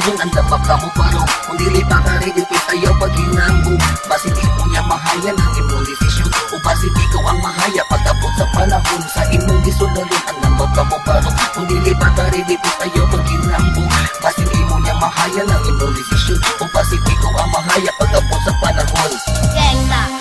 na yun ang dapat ka mo parong Kung dili pa ka ready pit ayaw pag hinambo Basit mo niya mahayan ang imong desisyon. O basit ikaw ang mahaya pagkapot sa panahon. Sa imong gisundayon ang dapat ka mo parong Kung dili pa ka ready pit ayaw pag hinambo Basit mo niya mahayan ang imong desisyon. O basit ikaw ang mahaya pagkapot sa panahon. Gengsa,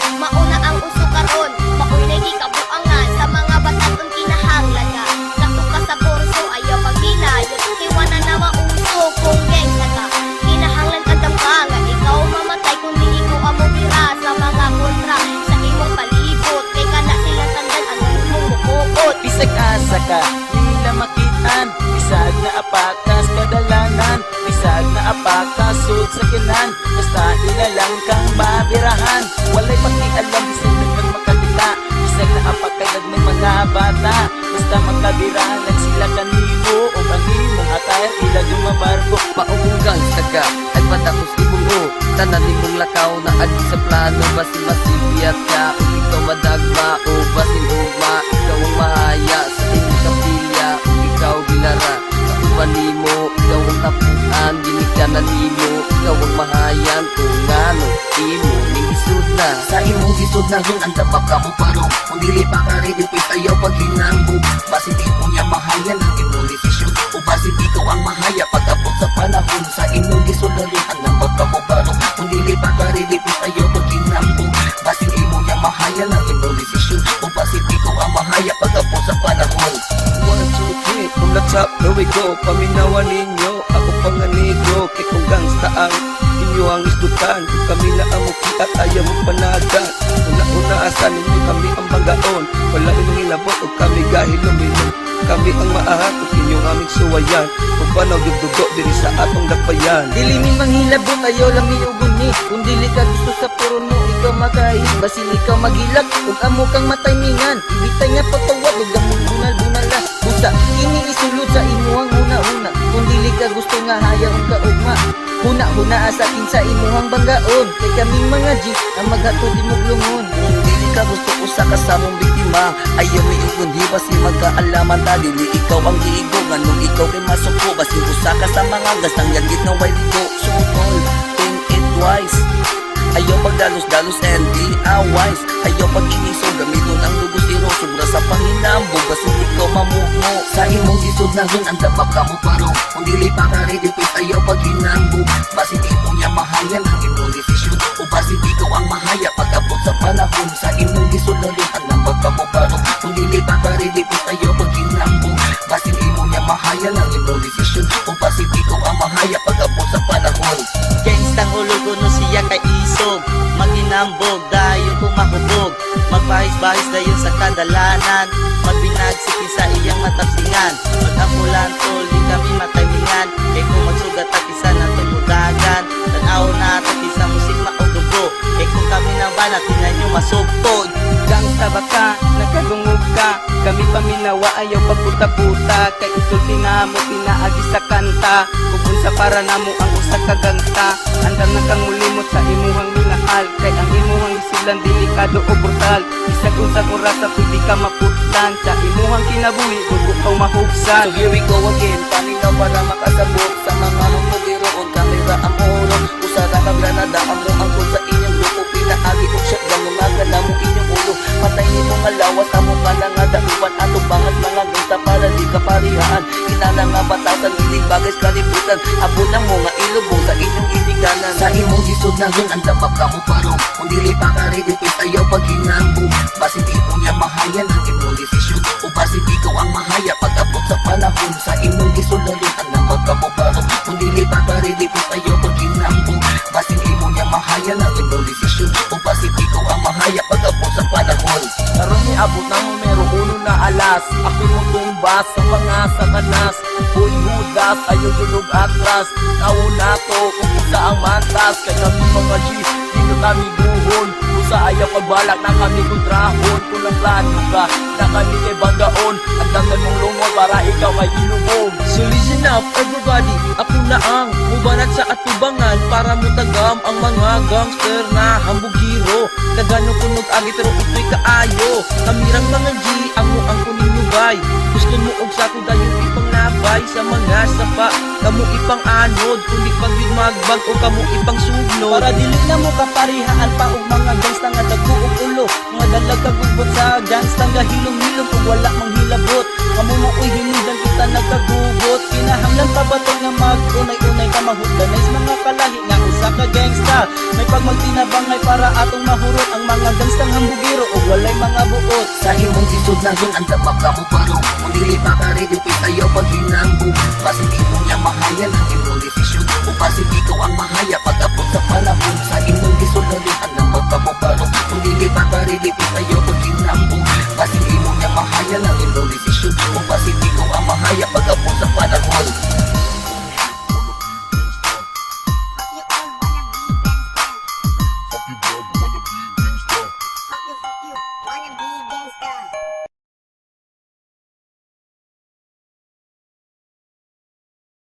second hand Nimo ikaw ang tapuan Ginikanan nimo ikaw ang mahayan Kung ano imo ningisod na. Sa imong gisod na yun ang dapat ka mo parong Kung dili pa ka ready pit ayaw pag hinambo Basin we go Paminawan ninyo, ako panganigo Kay kung gangsta ang inyo ang isdutan. Kung kami na ang muki at ayaw mo panagan. Una-una asan ninyo kami ang banggaon? Wala inyong ilabot o kami gahil luminom Kami ang maahat o inyong aming suwayan. Kung banaw dugdugo diri sa atong dapayan Dilimin manghilabot ayaw lami uguni. Kung dili ka gusto sa puro mo ikaw makain Basin ikaw magilak Ug amo kang mataymingan. Ibitay nga patawad Ug among Busa kini isulod sa imuhang una-una. Kung dili ka gusto nga hayaw ka ugma Huna-huna sa akin sa imuhang banggaon. Kay kaming mga G ang maghatod imong lungon. Kung dili ka gusto ko sa kasamong biktima Ayaw may ugon di basi magkaalaman ta. Dili ikaw ang giigo Nganong ikaw kay masuko. Basin usa ka sa mga gastang yagit na way ligo So all, think it twice Ayaw pagdalos-dalos and di awise Ayaw pag-iniso Gamiton ang dugo siro Sobra sa panginambog Basin ikaw mamukmo Sa imong gisod na yun Ang dapat ka mo parong Kung dili pa ka ready pit Ayaw pag-hinambog Basin imo niya mahayan Ang Magpahis-bahis dayon sa kadalanan. Magbinagsiki sa iyang matapsingan Magamulan tol di kami mataymingan Kay kung magsugat at isa na tumudagan Tanaw na at isa musik maudugo Kay kung kami na bala tinan nyo masugtog. Gangsta baka, nakadungog ka. Kami paminawa ayaw pagputa-puta Kay isulti na mo pinaagi sa kanta. Kung unsa para namo ang usa ka gangsta. Andam na kang mulimot sa imuhang minahal. Kay ang imuhang isulan delikado o brutal. Isag unsang oras pwede ka maputlan. Sa imuhang kinabuhi, dugo ka mahugsan. So here we go again. Paningaw para makasabot Sa mga mumugiroon Kamera ang ulong Usara ka granada ang kung sa inyong grupo Pinaagi og shotgun Mga gala mo inyong ulo. Patay ni mo nga lawas Amo ka na nga daiwan Ato bangat mga gangsta Para di ka parihaan. Kinala nga batasan Dili bagay sa kalibutan. Abo na mo nga ilubong Sa inyong iliganan Sa imong gisod na yun Ang dapat ka mo parong Kung dili pa ka ready Pit ayaw pag hinambo Basit mahayan Ang imong desisyon O basit ikaw ang mahaya Pag-abot sa panahon. Sa imong gisod na yun Ang dapat ka mo parong Kung dili ready Pit ayaw pag hinambo Basit imo niya mahayan Ang imong desisyon O basit ikaw ang mahaya Pag-abot sa panahon. Karon ni abot ng numero uno na alas. Ako mong tumbas sa mga satanas Uy hudas, ayaw dulog atras Tao na to kung isa ang mantas. Kaya mga G, dito kami buhon Usa ayaw pagbalak na kami kontrahon Kung ang plano ka, na kami kay banggaon At damdan mong lungon para ikaw ay inubog So listen up everybody, ako na ang Mubanat sa atubangan. Para mutagam ang mga gangster na hambugiro Nagano kunog agi pero ito'y kaayo. Kamirang mga G, ang kunin bay? Gusto mo og sa ko dayon ipang nabay bay sa mga sapa. Kamu ipang anod, kundi pag yun magbag o kamu ipang sugnod. Para dili na mo kaparihaan pa og mga gangsta nga dagkuog ulo. Mga dalag kagugbot sa gangsta nga hilom-hilom ug wala mang hilabot. Kamo maoy hinudan kita pagka-gangsta May pagmagtinabang ay para atong mahurot Ang mga gangstang hambugiro o walay mga buot. Sa imong sisod na yun ang tapap ka mo paro. Kung dili pa ka ready pit tayo pag hinambo Pasitibo niya mahaya ng imong desisyon. O pasitibo ang mahaya pag-abot sa panahon. Sa imong sisod na yun ang napap ka mo paro. Kung